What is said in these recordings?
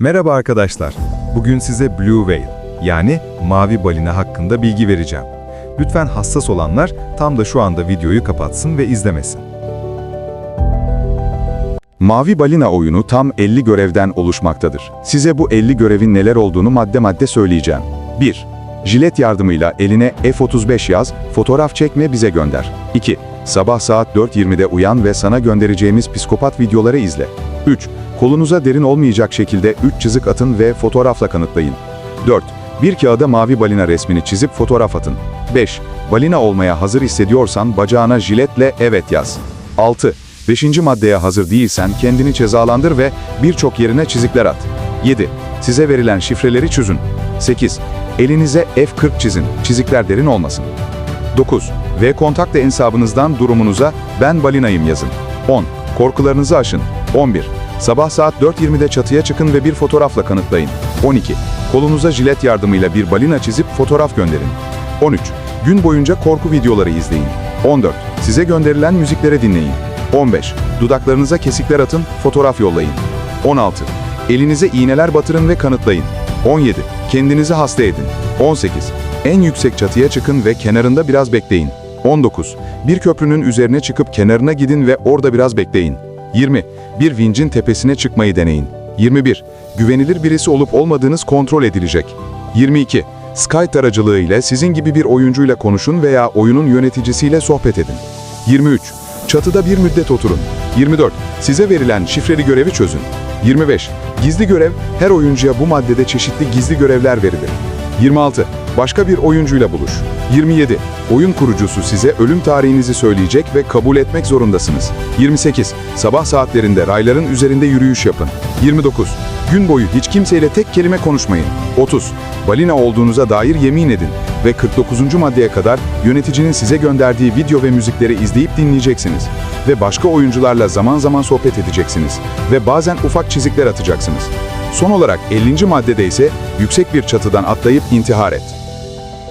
Merhaba arkadaşlar. Bugün size Blue Whale yani mavi balina hakkında bilgi vereceğim. Lütfen hassas olanlar tam da şu anda videoyu kapatsın ve izlemesin. Mavi Balina oyunu tam 50 görevden oluşmaktadır. Size bu 50 görevin neler olduğunu madde madde söyleyeceğim. 1. Jilet yardımıyla eline F35 yaz, fotoğraf çekme bize gönder. 2. Sabah saat 4.20'de uyan ve sana göndereceğimiz psikopat videoları izle. 3. Kolunuza derin olmayacak şekilde 3 çizik atın ve fotoğrafla kanıtlayın. 4. Bir kağıda mavi balina resmini çizip fotoğraf atın. 5. Balina olmaya hazır hissediyorsan bacağına jiletle evet yaz. 6. Beşinci maddeye hazır değilsen kendini cezalandır ve birçok yerine çizikler at. 7. Size verilen şifreleri çözün. 8. Elinize F40 çizin, çizikler derin olmasın. 9. Ve kontakta hesabınızdan durumunuza ben balinayım yazın. 10. Korkularınızı aşın. 11. Sabah saat 4.20'de çatıya çıkın ve bir fotoğrafla kanıtlayın. 12. Kolunuza jilet yardımıyla bir balina çizip fotoğraf gönderin. 13. Gün boyunca korku videoları izleyin. 14. Size gönderilen müzikleri dinleyin. 15. Dudaklarınıza kesikler atın, fotoğraf yollayın. 16. Elinize iğneler batırın ve kanıtlayın. 17. Kendinizi hasta edin. 18. En yüksek çatıya çıkın ve kenarında biraz bekleyin. 19. Bir köprünün üzerine çıkıp kenarına gidin ve orada biraz bekleyin. 20. Bir vincin tepesine çıkmayı deneyin. 21. Güvenilir birisi olup olmadığınız kontrol edilecek. 22. Skype aracılığı ile sizin gibi bir oyuncuyla konuşun veya oyunun yöneticisiyle sohbet edin. 23. Çatıda bir müddet oturun. 24. Size verilen şifreli görevi çözün. 25. Gizli görev, her oyuncuya bu maddede çeşitli gizli görevler verilir. 26. Başka bir oyuncuyla buluş. 27. Oyun kurucusu size ölüm tarihinizi söyleyecek ve kabul etmek zorundasınız. 28. Sabah saatlerinde rayların üzerinde yürüyüş yapın. 29. Gün boyu hiç kimseyle tek kelime konuşmayın. 30. Balina olduğunuza dair yemin edin ve 49. maddeye kadar yöneticinin size gönderdiği video ve müzikleri izleyip dinleyeceksiniz. Ve başka oyuncularla zaman zaman sohbet edeceksiniz ve bazen ufak çizikler atacaksınız. Son olarak 50. maddede ise yüksek bir çatıdan atlayıp intihar et.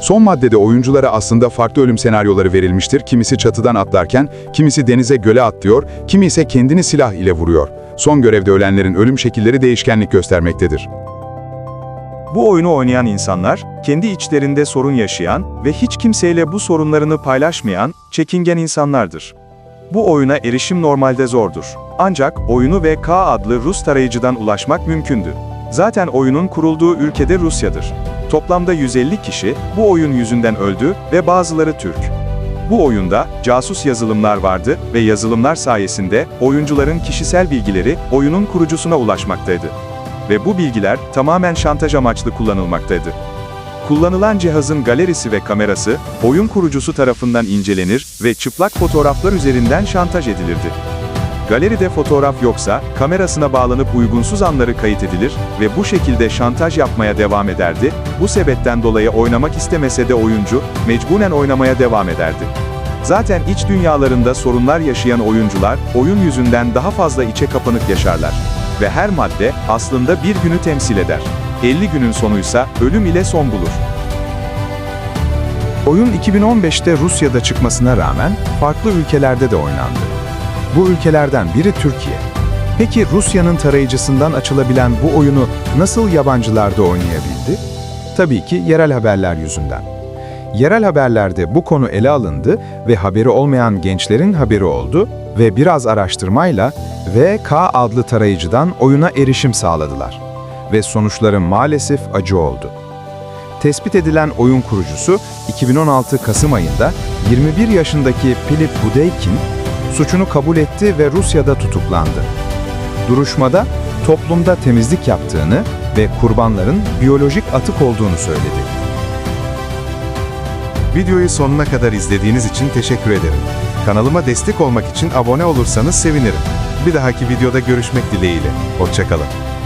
Son maddede oyunculara aslında farklı ölüm senaryoları verilmiştir. Kimisi çatıdan atlarken, kimisi denize göle atlıyor, kimi ise kendini silah ile vuruyor. Son görevde ölenlerin ölüm şekilleri değişkenlik göstermektedir. Bu oyunu oynayan insanlar, kendi içlerinde sorun yaşayan ve hiç kimseyle bu sorunlarını paylaşmayan, çekingen insanlardır. Bu oyuna erişim normalde zordur. Ancak oyunu ve K adlı Rus tarayıcıdan ulaşmak mümkündü. Zaten oyunun kurulduğu ülkede Rusya'dır. Toplamda 150 kişi bu oyun yüzünden öldü ve bazıları Türk. Bu oyunda casus yazılımlar vardı ve yazılımlar sayesinde oyuncuların kişisel bilgileri oyunun kurucusuna ulaşmaktaydı. Ve bu bilgiler tamamen şantaj amaçlı kullanılmaktaydı. Kullanılan cihazın galerisi ve kamerası, oyun kurucusu tarafından incelenir ve çıplak fotoğraflar üzerinden şantaj edilirdi. Galeride fotoğraf yoksa, kamerasına bağlanıp uygunsuz anları kayıt edilir ve bu şekilde şantaj yapmaya devam ederdi, bu sebepten dolayı oynamak istemese de oyuncu, mecburen oynamaya devam ederdi. Zaten iç dünyalarında sorunlar yaşayan oyuncular, oyun yüzünden daha fazla içe kapanık yaşarlar. Ve her madde, aslında bir günü temsil eder. 50 günün sonuysa, ölüm ile son bulur. Oyun 2015'te Rusya'da çıkmasına rağmen farklı ülkelerde de oynandı. Bu ülkelerden biri Türkiye. Peki Rusya'nın tarayıcısından açılabilen bu oyunu nasıl yabancılar da oynayabildi? Tabii ki yerel haberler yüzünden. Yerel haberlerde bu konu ele alındı ve haberi olmayan gençlerin haberi oldu ve biraz araştırmayla VK adlı tarayıcıdan oyuna erişim sağladılar. Ve sonuçları maalesef acı oldu. Tespit edilen oyun kurucusu 2016 Kasım ayında 21 yaşındaki Filip Budeykin suçunu kabul etti ve Rusya'da tutuklandı. Duruşmada toplumda temizlik yaptığını ve kurbanların biyolojik atık olduğunu söyledi. Videoyu sonuna kadar izlediğiniz için teşekkür ederim. Kanalıma destek olmak için abone olursanız sevinirim. Bir dahaki videoda görüşmek dileğiyle. Hoşçakalın.